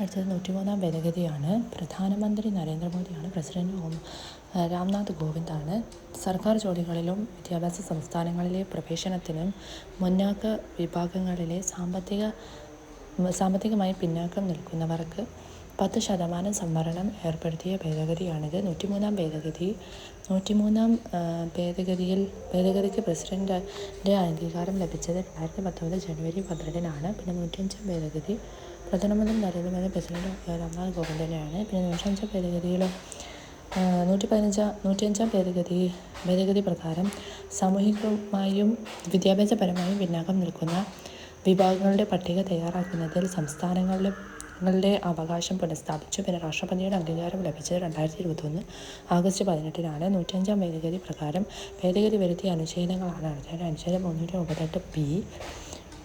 അടുത്തത് നൂറ്റിമൂന്നാം ഭേദഗതിയാണ്. പ്രധാനമന്ത്രി നരേന്ദ്രമോദിയാണ് പ്രസിഡന്റ് ഓം രാംനാഥ് കോവിന്ദാണ്. സർക്കാർ ജോലികളിലും വിദ്യാഭ്യാസ സംസ്ഥാനങ്ങളിലെ പ്രവേശനത്തിനും മുന്നാക്ക വിഭാഗങ്ങളിലെ സാമ്പത്തിക സാമ്പത്തികമായി പിന്നാക്കം നിൽക്കുന്നവർക്ക് പത്ത് ശതമാനം സംവരണം ഏർപ്പെടുത്തിയ ഭേദഗതിയാണിത്. നൂറ്റിമൂന്നാം ഭേദഗതി നൂറ്റിമൂന്നാം ഭേദഗതിയിൽ ഭേദഗതിക്ക് പ്രസിഡന്റിന്റെ അംഗീകാരം ലഭിച്ചത് രണ്ടായിരത്തി പത്തൊമ്പത് ജനുവരി പന്ത്രണ്ടിനാണ്. പിന്നെ നൂറ്റിയഞ്ചാം ഭേദഗതി പ്രധാനമന്ത്രി നരേന്ദ്രമോദി പ്രസിഡന്റ് രാംനാഥ് കോവിന്ദിനെയാണ് പിന്നെ നൂറ്റഞ്ചാം ഭേദഗതിയിൽ നൂറ്റി പതിനഞ്ചാം നൂറ്റിയഞ്ചാം ഭേദഗതി ഭേദഗതി പ്രകാരം സാമൂഹികമായും വിദ്യാഭ്യാസപരമായും പിന്നാക്കം നിൽക്കുന്ന വിഭാഗങ്ങളുടെ പട്ടിക തയ്യാറാക്കുന്നതിൽ സംസ്ഥാനങ്ങളുടെ ങ്ങളുടെ അവകാശം പുനഃസ്ഥാപിച്ചു. പിന്നെ രാഷ്ട്രപതിയുടെ അംഗീകാരം ലഭിച്ചത് രണ്ടായിരത്തി ഇരുപത്തൊന്ന് ആഗസ്റ്റ് പതിനെട്ടിനാണ്. നൂറ്റഞ്ചാം ഭേദഗതി പ്രകാരം ഭേദഗതി വരുത്തിയ അനുച്ഛേദങ്ങളാണ്. അനുച്ഛേദം മുന്നൂറ്റി മുപ്പത്തെട്ട് പി.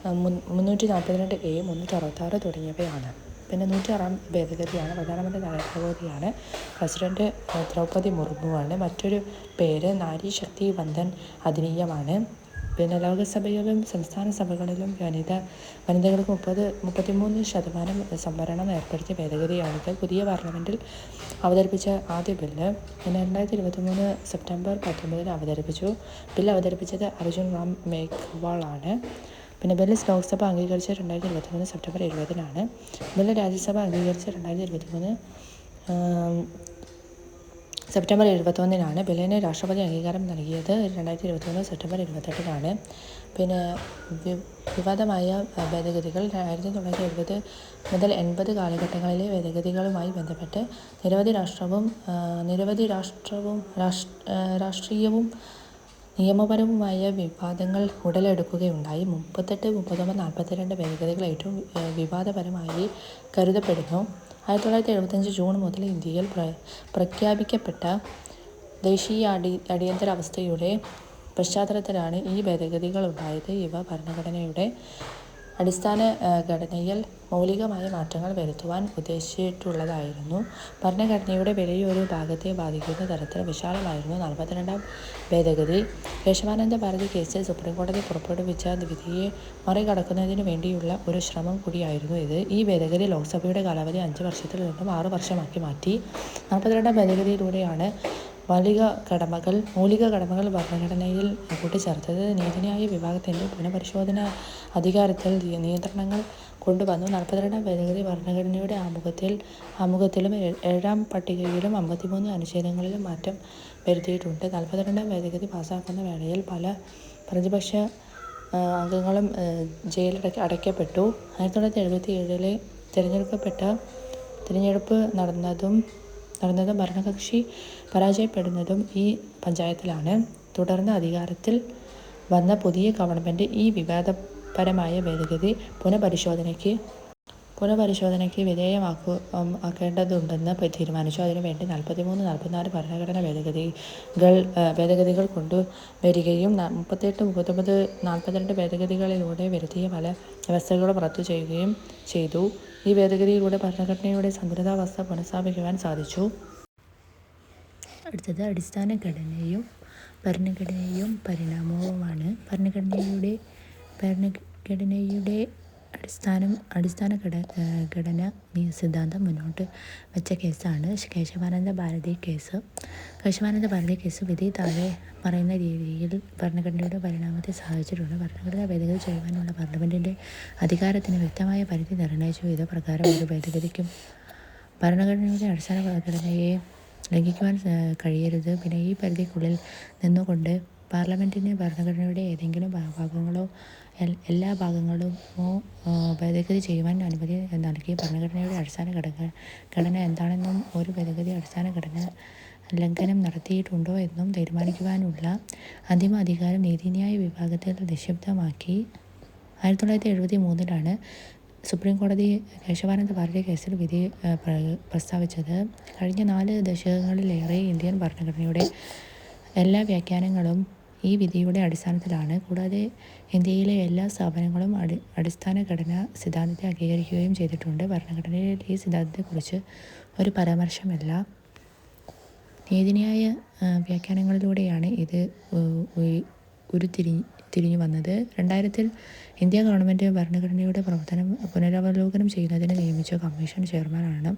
മുന്നൂറ്റി നാൽപ്പത്തിരണ്ട് എ മുന്നൂറ്റി അറുപത്താറ് തുടങ്ങിയവയാണ്. പിന്നെ നൂറ്റി ആറാം ഭേദഗതിയാണ് പ്രധാനമന്ത്രി നരേന്ദ്രമോദിയാണ് പ്രസിഡന്റ് ദ്രൗപദി മുർമുവാണ്. മറ്റൊരു പേര് നാരി ശക്തി വന്ദൻ അധിനിയമാണ് പിന്നെ ലോകസഭയിലും സംസ്ഥാന സഭകളിലും വനിത വനിതകൾക്ക് മുപ്പത് മുപ്പത്തിമൂന്ന് ശതമാനം സംവരണം ഏർപ്പെടുത്തിയ ഭേദഗതിയാണിത്. പുതിയ പാർലമെന്റിൽ അവതരിപ്പിച്ച ആദ്യ ബില്ല് പിന്നെ രണ്ടായിരത്തി ഇരുപത്തിമൂന്ന് സെപ്റ്റംബർ പത്തൊമ്പതിന് അവതരിപ്പിച്ചു. ബില്ല് അവതരിപ്പിച്ചത് അർജുൻ റാം മേഘ്വാൾ ആണ് പിന്നെ ബില്ല് ലോക്സഭ അംഗീകരിച്ച രണ്ടായിരത്തി ഇരുപത്തിമൂന്ന് സെപ്റ്റംബർ ഇരുപതിനാണ്. ബില്ല് രാജ്യസഭ അംഗീകരിച്ച രണ്ടായിരത്തി ഇരുപത്തിമൂന്ന് സെപ്റ്റംബർ ഇരുപത്തൊന്നിനാണ് ബില്ലിന് രാഷ്ട്രപതി അംഗീകാരം നൽകിയത്. രണ്ടായിരത്തി ഇരുപത്തൊന്ന് സെപ്റ്റംബർ ഇരുപത്തെട്ടിനാണ്. പിന്നെ വിവാദമായ ഭേദഗതികൾ ആയിരത്തി തൊള്ളായിരത്തി എഴുപത് മുതൽ എൺപത് കാലഘട്ടങ്ങളിലെ ഭേദഗതികളുമായി ബന്ധപ്പെട്ട് നിരവധി രാഷ്ട്രവും നിരവധി രാഷ്ട്രവും രാഷ്ട്രീയവും നിയമപരവുമായ വിവാദങ്ങൾ ഉടലെടുക്കുകയുണ്ടായി. മുപ്പത്തെട്ട് മുപ്പത്തൊമ്പത് നാൽപ്പത്തിരണ്ട് ഭേദഗതികൾ ഏറ്റവും വിവാദപരമായി കരുതപ്പെടുന്നു. ആയിരത്തി തൊള്ളായിരത്തി എഴുപത്തഞ്ച് ജൂൺ മുതൽ ഇന്ത്യയിൽ പ്രഖ്യാപിക്കപ്പെട്ട ദേശീയ അടി അടിയന്തരാവസ്ഥയുടെ പശ്ചാത്തലത്തിലാണ് ഈ ഭേദഗതികൾ ഉണ്ടായത് ഇവ ഭരണഘടനയുടെ അടിസ്ഥാന ഘടനയിൽ മൗലികമായ മാറ്റങ്ങൾ വരുത്തുവാൻ ഉദ്ദേശിച്ചിട്ടുള്ളതായിരുന്നു. ഭരണഘടനയുടെ വിലയൊരു ഭാഗത്തെ ബാധിക്കുന്ന തരത്തിൽ വിശാലമായിരുന്നു. നാൽപ്പത്തിരണ്ടാം ഭേദഗതി. കേശവാനന്ദ ഭാരതി കേസിൽ സുപ്രീംകോടതി പുറപ്പെടുവിച്ച വിധിയെ മറികടക്കുന്നതിന് വേണ്ടിയുള്ള ഒരു ശ്രമം കൂടിയായിരുന്നു ഇത്. ഈ ഭേദഗതി ലോക്സഭയുടെ കാലാവധി അഞ്ച് വർഷത്തിൽ നിന്നും ആറ് വർഷമാക്കി മാറ്റി. നാൽപ്പത്തിരണ്ടാം ഭേദഗതിയിലൂടെയാണ് മൗലിക കടമകൾ മൗലിക കടമകൾ ഭരണഘടനയിൽ കൂട്ടിച്ചേർത്തത് നീതിന്യായ വിഭാഗത്തിന്റെ പുനഃപരിശോധന അധികാരത്തിൽ നിയന്ത്രണങ്ങൾ കൊണ്ടുവന്നു. നാൽപ്പത്തിരണ്ടാം ഭേദഗതി ഭരണഘടനയുടെ ആമുഖത്തിൽ ആമുഖത്തിലും ഏഴാം പട്ടികയിലും അമ്പത്തിമൂന്ന് അനുച്ഛേദങ്ങളിലും മാറ്റം വരുത്തിയിട്ടുണ്ട്. നാൽപ്പത്തിരണ്ടാം ഭേദഗതി പാസ്സാക്കുന്ന വേളയിൽ പല പ്രതിപക്ഷ അംഗങ്ങളും ജയിലടക്ക അടയ്ക്കപ്പെട്ടു. ആയിരത്തി തൊള്ളായിരത്തി എഴുപത്തി ഏഴിലെ തിരഞ്ഞെടുക്കപ്പെട്ട തിരഞ്ഞെടുപ്പ് നടന്നതും നടന്നതും ഭരണകക്ഷി പരാജയപ്പെടുന്നതും ഈ പഞ്ചായത്തിലാണ്. തുടർന്ന് അധികാരത്തിൽ വന്ന പുതിയ ഗവൺമെന്റ് ഈ വിവാദപരമായ ഭേദഗതി പുനഃപരിശോധനയ്ക്ക് പുനഃപരിശോധനയ്ക്ക് വിധേയമാക്കു ആക്കേണ്ടതുണ്ടെന്ന് തീരുമാനിച്ചു. അതിനുവേണ്ടി നാൽപ്പത്തിമൂന്ന് നാൽപ്പത്തിനാല് ഭരണഘടനാ ഭേദഗതികൾ ഭേദഗതികൾ കൊണ്ടുവരികയും മുപ്പത്തെട്ട് മുപ്പത്തൊമ്പത് നാൽപ്പത്തിരണ്ട് ഭേദഗതികളിലൂടെ വരുത്തിയ പല വ്യവസ്ഥകളും റദ്ദു ചെയ്യുകയും ചെയ്തു. ഈ ഭേദഗതിയിലൂടെ ഭരണഘടനയുടെ സന്തുലിതാവസ്ഥ പുനഃസ്ഥാപിക്കുവാൻ സാധിച്ചു. അടുത്തത് അടിസ്ഥാന ഘടനയും ഭരണഘടനയും പരിണാമവുമാണ്. ഭരണഘടനയുടെ ഭരണഘടനയുടെ അടിസ്ഥാനം അടിസ്ഥാന ഘട ഘടന സിദ്ധാന്തം മുന്നോട്ട് വെച്ച കേസാണ് കേശവാനന്ദ ഭാരതി കേസ്. കേശവാനന്ദ ഭാരതി കേസ് വിധി താഴെ പറയുന്ന രീതിയിൽ ഭരണഘടനയുടെ പരിണാമത്തെ സഹായിച്ചിട്ടുണ്ട്. ഭരണഘടന ഭേദഗതി ചെയ്യുവാനുള്ള പാർലമെന്റിന്റെ അധികാരത്തിന് വ്യക്തമായ പരിധി നിർണയിച്ചു ഇത് പ്രകാരം ഒരു ഭേദഗതിക്കും ഭരണഘടനയുടെ അടിസ്ഥാന ഘടനയെ ലംഘിക്കുവാൻ കഴിയരുത്. പിന്നെ ഈ പരിധിക്കുള്ളിൽ നിന്നുകൊണ്ട് പാർലമെന്റിന് ഭരണഘടനയുടെ ഏതെങ്കിലും ഭാഗങ്ങളോ എല്ലാ ഭാഗങ്ങളുമോ ഭേദഗതി ചെയ്യുവാൻ അനുമതി നൽകി. ഭരണഘടനയുടെ അടിസ്ഥാന ഘടക ഘടന എന്താണെന്നും ഒരു ഭേദഗതി അടിസ്ഥാന ഘടന ലംഘനം നടത്തിയിട്ടുണ്ടോ എന്നും തീരുമാനിക്കുവാനുള്ള അന്തിമ അധികാരം നീതിന്യായ വിഭാഗത്തിൽ നിക്ഷിപ്തമാക്കി. ആയിരത്തി തൊള്ളായിരത്തി എഴുപത്തി മൂന്നിലാണ് സുപ്രീം കോടതി കേശവാനന്ദ ഭാരതി കേസിൽ വിധി പ്രസ്താവിച്ചത്. കഴിഞ്ഞ നാല് ദശകങ്ങളിലേറെ ഇന്ത്യൻ ഭരണഘടനയുടെ എല്ലാ വ്യാഖ്യാനങ്ങളും ഈ വിധിയുടെ അടിസ്ഥാനത്തിലാണ്. കൂടാതെ ഇന്ത്യയിലെ എല്ലാ സ്ഥാപനങ്ങളും അടി അടിസ്ഥാന ഘടനാ സിദ്ധാന്തത്തെ അംഗീകരിക്കുകയും ചെയ്തിട്ടുണ്ട്. ഭരണഘടനയിൽ ഈ സിദ്ധാന്തത്തെക്കുറിച്ച് ഒരു പരാമർശമല്ല. നീതിന്യായ വ്യാഖ്യാനങ്ങളിലൂടെയാണ് ഇത് ഉരുത്തിരി തിരിഞ്ഞു വന്നത് രണ്ടായിരത്തിൽ ഇന്ത്യ ഗവൺമെന്റ് ഭരണഘടനയുടെ പ്രവർത്തനം പുനരവലോകനം ചെയ്യുന്നതിന് നിയമിച്ച കമ്മീഷൻ ചെയർമാനാണ്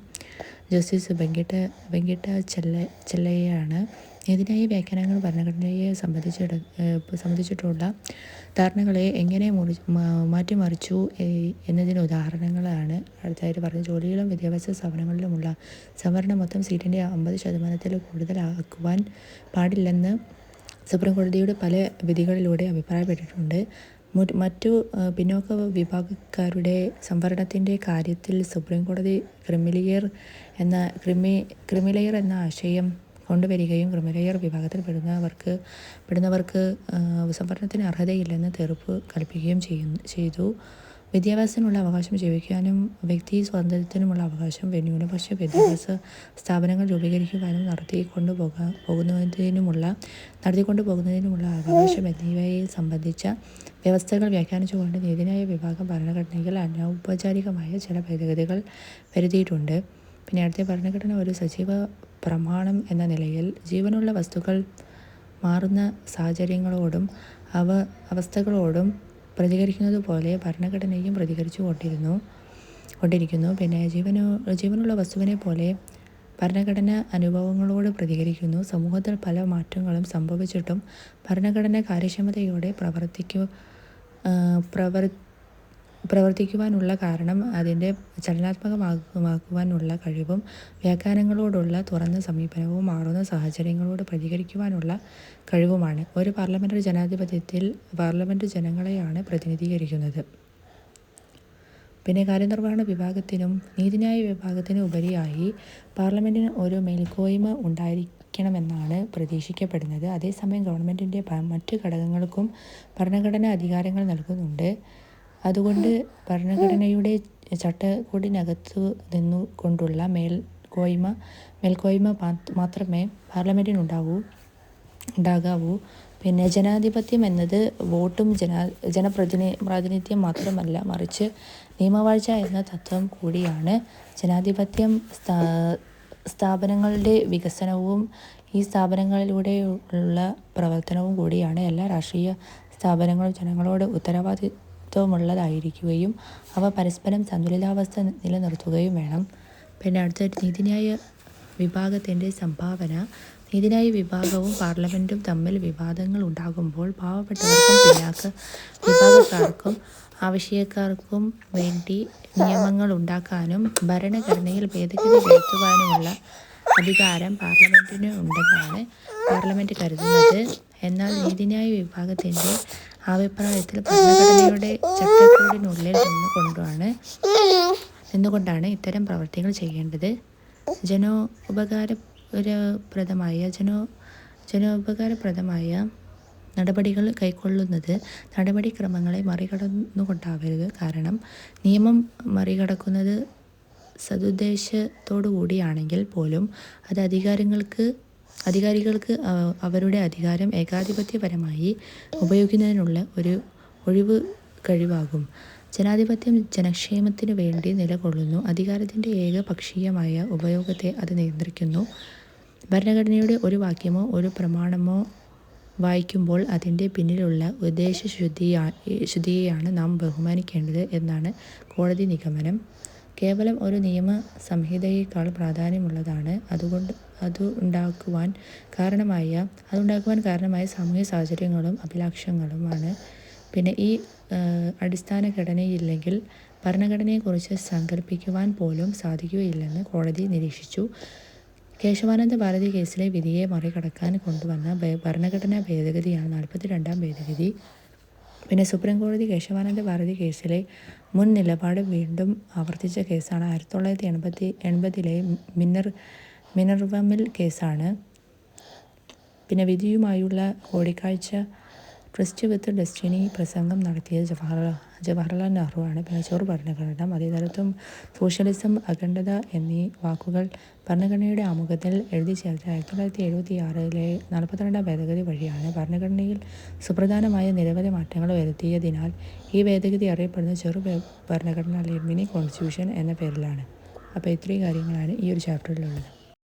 ജസ്റ്റിസ് വെങ്കിട്ട വെങ്കിട്ട ചെല്ല ചെല്ലയ്യാണ്. നീതിന്യായ വ്യാഖ്യാനങ്ങൾ ഭരണഘടനയെ സംബന്ധിച്ചിട സംബന്ധിച്ചിട്ടുള്ള ധാരണകളെ എങ്ങനെ മുറി മാറ്റിമറിച്ചു എന്നതിന് ഉദാഹരണങ്ങളാണ്. അടുത്തായിട്ട് പറഞ്ഞ ജോലിയിലും വിദ്യാഭ്യാസ സ്ഥാപനങ്ങളിലുമുള്ള സംവരണം മൊത്തം സീറ്റിന്റെ അമ്പത് ശതമാനത്തിൽ കൂടുതലാക്കുവാൻ പാടില്ലെന്ന് സുപ്രീം കോടതിയുടെ പല വിധികളിലൂടെ അഭിപ്രായപ്പെട്ടിട്ടുണ്ട്. മറ്റു പിന്നോക്ക വിഭാഗക്കാരുടെ സംവരണത്തിന്റെ കാര്യത്തിൽ സുപ്രീം കോടതി ക്രിമിലിയർ എന്ന ക്രിമി ക്രിമിലെയർ എന്ന ആശയം കൊണ്ടുവരികയും ക്രിമിനയർ വിഭാഗത്തിൽ പെടുന്നവർക്ക് പെടുന്നവർക്ക് സംവരണത്തിന് അർഹതയില്ലെന്ന് തീർപ്പ് കൽപ്പിക്കുകയും ചെയ്യുന്നു ചെയ്തു. വിദ്യാഭ്യാസത്തിനുള്ള അവകാശം ജീവിക്കാനും വ്യക്തി സ്വാതന്ത്ര്യത്തിനുമുള്ള അവകാശം ന്യൂനപക്ഷ വിദ്യാഭ്യാസ സ്ഥാപനങ്ങൾ രൂപീകരിക്കുവാനും നടത്തിക്കൊണ്ടു പോകാൻ പോകുന്നതിനുമുള്ള നടത്തിക്കൊണ്ടു പോകുന്നതിനുമുള്ള അവകാശം എന്നിവയെ സംബന്ധിച്ച വ്യവസ്ഥകൾ വ്യാഖ്യാനിച്ചുകൊണ്ട് നീതിന്യായ വിഭാഗം ഭരണഘടനയിൽ അനൗപചാരികമായ ചില ഭേദഗതികൾ വരുത്തിയിട്ടുണ്ട്. പിന്നെ അടുത്ത ഭരണഘടന ഒരു സജീവ പ്രമാണം എന്ന നിലയിൽ ജീവനുള്ള വസ്തുക്കൾ മാറുന്ന സാഹചര്യങ്ങളോടും അവ അവസ്ഥകളോടും പ്രതികരിക്കുന്നത് പോലെ ഭരണഘടനയും പ്രതികരിച്ചു കൊണ്ടിരുന്നു കൊണ്ടിരിക്കുന്നു. പിന്നെ ജീവനോ ജീവനുള്ള വസ്തുവിനെ പോലെ ഭരണഘടന അനുഭവങ്ങളോട് പ്രതികരിക്കുന്നു. സമൂഹത്തിൽ പല മാറ്റങ്ങളും സംഭവിച്ചിട്ടും ഭരണഘടന കാര്യക്ഷമതയോടെ പ്രവർത്തിക്കു പ്രവർ പ്രവർത്തിക്കുവാനുള്ള കാരണം അതിന്റെ ചലനാത്മകമാക്കുവാനുള്ള കഴിവും വ്യാഖ്യാനങ്ങളോടുള്ള തുറന്ന സമീപനവും മാറുന്ന സാഹചര്യങ്ങളോട് പ്രതികരിക്കുവാനുള്ള കഴിവുമാണ്. ഒരു പാർലമെന്ററി ജനാധിപത്യത്തിൽ പാർലമെന്റ് ജനങ്ങളെയാണ് പ്രതിനിധീകരിക്കുന്നത്. പിന്നെ കാര്യനിർവഹണ വിഭാഗത്തിനും നീതിന്യായ വിഭാഗത്തിനും ഉപരിയായി പാർലമെന്റിന് ഒരു മേൽക്കോയ്മ ഉണ്ടായിരിക്കണമെന്നാണ് പ്രതീക്ഷിക്കപ്പെടുന്നത്. അതേസമയം ഗവൺമെന്റിന്റെ മറ്റ് ഘടകങ്ങൾക്കും ഭരണഘടനാ അധികാരങ്ങൾ നൽകുന്നുണ്ട്. അതുകൊണ്ട് ഭരണഘടനയുടെ ചട്ടക്കൂടിനകത്തു നിന്നുകൊണ്ടുള്ള മേൽക്കോയ്മ മേൽക്കോയ്മ മാത്രമേ പാർലമെന്റിനുണ്ടാവൂ ഉണ്ടാകാവൂ. പിന്നെ ജനാധിപത്യം എന്നത് വോട്ടും ജനാ ജനപ്രതിനി പ്രാതിനിധ്യം മാത്രമല്ല മറിച്ച് നിയമവാഴ്ച എന്ന തത്വം കൂടിയാണ് ജനാധിപത്യം സ്ഥാപനങ്ങളുടെ വികസനവും ഈ സ്ഥാപനങ്ങളിലൂടെയുള്ള പ്രവർത്തനവും കൂടിയാണ് എല്ലാ രാഷ്ട്രീയ സ്ഥാപനങ്ങളും ജനങ്ങളോട് ഉത്തരവാദി ത്വമുള്ളതായിരിക്കുകയും അവ പരസ്പരം സന്തുലിതാവസ്ഥ നിലനിർത്തുകയും വേണം. പിന്നെ അടുത്ത നീതിന്യായ വിഭാഗത്തിന്റെ സംഭാവന. നീതിന്യായ വിഭാഗവും പാർലമെന്റും തമ്മിൽ വിവാദങ്ങൾ ഉണ്ടാകുമ്പോൾ പാവപ്പെട്ടവർക്കും പിന്നാക്ക വിഭാഗക്കാർക്കും ആവശ്യക്കാർക്കും വേണ്ടി നിയമങ്ങൾ ഉണ്ടാക്കാനും ഭരണഘടനയിൽ ഭേദഗതി വരുത്തുവാനുമുള്ള അധികാരം പാർലമെന്റിന് ഉണ്ടെന്നാണ് പാർലമെന്റ് കരുതുന്നത്. എന്നാൽ നീതിന്യായ വിഭാഗത്തിന്റെ അഭിപ്രായത്തിൽ ഭരണഘടനയുടെ ചട്ടക്കൂടിനുള്ളിൽ നിന്നുകൊണ്ടാണ് നിന്നുകൊണ്ടാണ് ഇത്തരം പ്രവർത്തികൾ ചെയ്യേണ്ടത്. ജനോ ഉപകാരപ്രദമായ ജനോ ജനോപകാരപ്രദമായ നടപടികൾ കൈക്കൊള്ളുന്നത് നടപടിക്രമങ്ങളെ മറികടന്നുകൊണ്ടാവരുത്. കാരണം നിയമം മറികടക്കുന്നത് സതുദ്ദേശത്തോടു കൂടിയാണെങ്കിൽ പോലും അത് അധികാരങ്ങൾക്ക് അധികാരികൾക്ക് അവരുടെ അധികാരം ഏകാധിപത്യപരമായി ഉപയോഗിക്കുന്നതിനുള്ള ഒരു ഒഴിവ് കഴിവാകും. ജനാധിപത്യം ജനക്ഷേമത്തിനു വേണ്ടി നിലകൊള്ളുന്നു. അധികാരത്തിന്റെ ഏകപക്ഷീയമായ ഉപയോഗത്തെ അത് നിയന്ത്രിക്കുന്നു. ഭരണഘടനയുടെ ഒരു വാക്യമോ ഒരു പ്രമാണമോ വായിക്കുമ്പോൾ അതിന്റെ പിന്നിലുള്ള ഉദ്ദേശശുദ്ധിയാ ശുദ്ധിയെയാണ് നാം ബഹുമാനിക്കേണ്ടത് എന്നാണ് കോടതി നിഗമനം. കേവലം ഒരു നിയമ സംഹിതയേക്കാൾ പ്രാധാന്യമുള്ളതാണ്. അതുകൊണ്ട് അത് ഉണ്ടാക്കുവാൻ കാരണമായ അതുണ്ടാക്കുവാൻ കാരണമായ സാമൂഹ്യ സാഹചര്യങ്ങളും അഭിലാഷങ്ങളുമാണ് പിന്നെ ഈ അടിസ്ഥാന ഘടനയില്ലെങ്കിൽ ഭരണഘടനയെക്കുറിച്ച് സങ്കല്പിക്കുവാൻ പോലും സാധിക്കുകയില്ലെന്ന് കോടതി നിരീക്ഷിച്ചു. കേശവാനന്ദ ഭാരതി കേസിലെ വിധിയെ മറികടക്കാൻ കൊണ്ടുവന്ന ഭരണഘടനാ ഭേദഗതിയാണ് നാൽപ്പത്തി രണ്ടാം ഭേദഗതി. പിന്നെ സുപ്രീം കോടതി കേശവാനന്ദ ഭാരതി കേസിലെ മുൻ നിലപാട് വീണ്ടും ആവർത്തിച്ച കേസാണ്. ആയിരത്തി തൊള്ളായിരത്തി എൺപത്തി എൺപതിലെ മിന്നർ മിനർവമിൽ കേസാണ്. പിന്നെ വിധിയുമായുള്ള കൂടിക്കാഴ്ച ട്രസ്റ്റ് വിത്ത് ഡെസ്റ്റിനി പ്രസംഗം നടത്തിയ ജവഹർലാൽ ജവഹർലാൽ നെഹ്റുവാണ് ചോറ് ഭരണഘടന മതേതരത്വം സോഷ്യലിസം അഖണ്ഡത എന്നീ വാക്കുകൾ ഭരണഘടനയുടെ ആമുഖത്തിൽ എഴുതി ചേർത്ത് ആയിരത്തി തൊള്ളായിരത്തി എഴുപത്തി ആറിലെ നാൽപ്പത്തിരണ്ടാം ഭേദഗതി വഴിയാണ് ഭരണഘടനയിൽ സുപ്രധാനമായ നിരവധി മാറ്റങ്ങൾ വരുത്തിയതിനാൽ ഈ ഭേദഗതി അറിയപ്പെടുന്ന ചെറു ഭരണഘടന അല്ലെങ്കിൽ മിനി കോൺസ്റ്റിറ്റ്യൂഷൻ എന്ന പേരിലാണ്. അപ്പോൾ ഇത്രയും കാര്യങ്ങളാണ് ഈ ഒരു ചാപ്റ്ററിലുള്ളത്.